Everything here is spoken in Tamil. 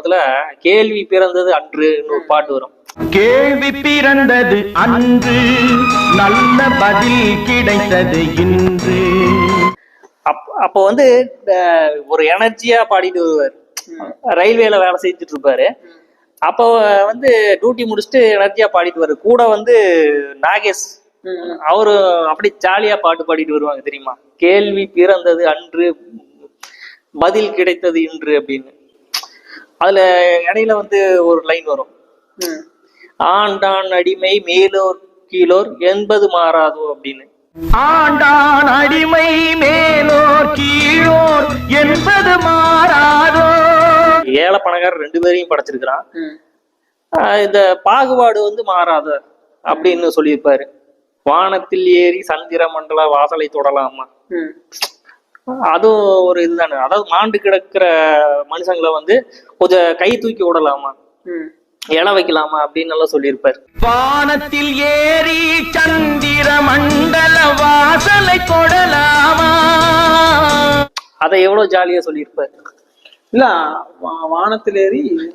அதுல கேள்வி பிறந்தது அன்றுன்னு ஒரு பாட்டு வரும். கேள்வி பிறந்தது அன்று நல்ல பதில் கிடைத்தது இன்று. அப் அப்போ வந்து ஒரு எனர்ஜியா பாடிட்டு வருவார். ரயில்வேல வேலை செஞ்சுட்டு இருப்பாரு. அப்போ வந்து டியூட்டி முடிச்சுட்டு எனர்ஜியா பாடிட்டு வருவாரு. கூட வந்து நாகேஷ். அவரு அப்படி ஜாலியா பாட்டு பாடிட்டு வருவாங்க தெரியுமா? கேள்வி பிறந்தது அன்று பதில் கிடைத்தது இன்று அப்படின்னு. அதுல இடையில வந்து ஒரு லைன் வரும். ஆண்டான் அடிமை மேலோர் கீழோர் என்பது மாறாதோ அப்படின்னு. ஆண்டான் அடிமை மேலோர் கீழோர் என்பது மாறாதோ? ஏழை பணக்காரர் ரெண்டு பேரையும் படைச்சிருக்கிறான். இந்த பாகுபாடு வந்து மாறாத அப்படின்னு சொல்லியிருப்பாரு. வானத்தில் ஏறி சந்திர மண்டல வாசலை தொடலாமா? அதுவும் ஒரு இதுதானே. அதாவது மாண்டு கிடக்கிற மனுஷங்களை வந்து கொஞ்சம் கை தூக்கி விடலாமா? இல வைக்கலாமா அப்படின்னு எல்லாம் சொல்லியிருப்பாரு. வானத்தில் ஏறி சந்திர மண்டல வாசலை தொடலாமா அதை எவ்வளவு ஜாலியா சொல்லியிருப்பாரு. இல்ல வா- வானத்திலேறி